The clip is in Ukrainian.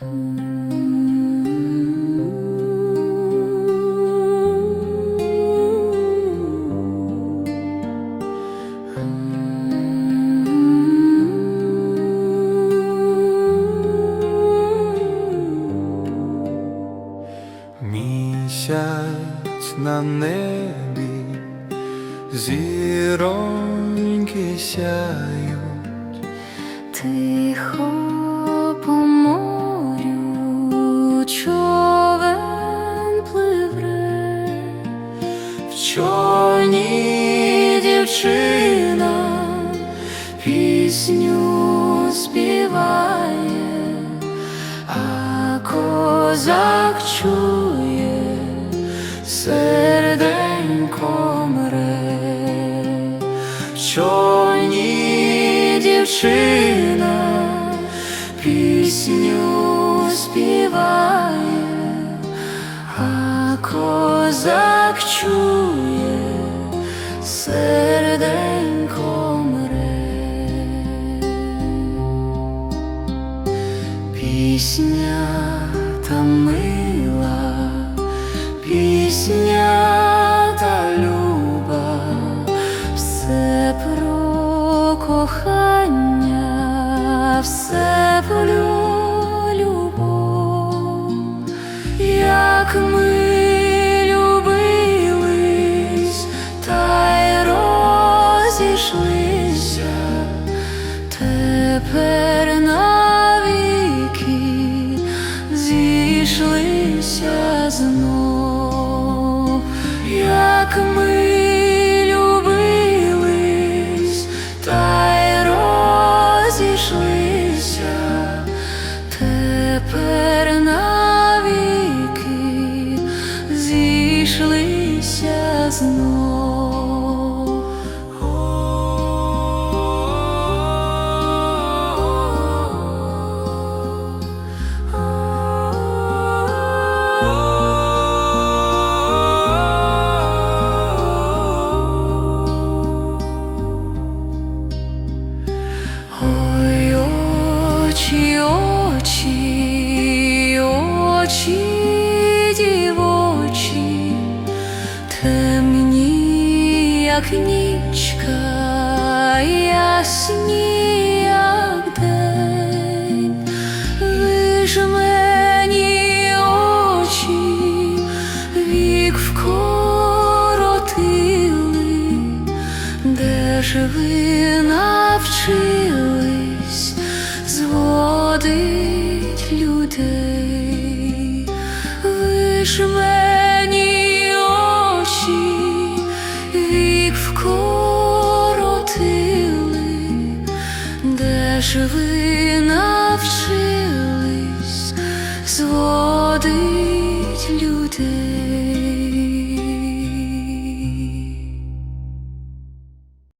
Місяць на небі, зіроньки сяють, Тихо морю човен пливе, в човні дівчина пісню співає, а козак чує, серденько мре. в човні дівчина пісню співає, козак чує, серденько мре. Пісня та мила, пісня та люба, все про кохання, все про знов, як ми очі, очі, очі дівочі, темні, як нічка, ясні, як де ж ви навчились людей, лиш мені очі вік вкоротили, де ж ви навчились зводить людей.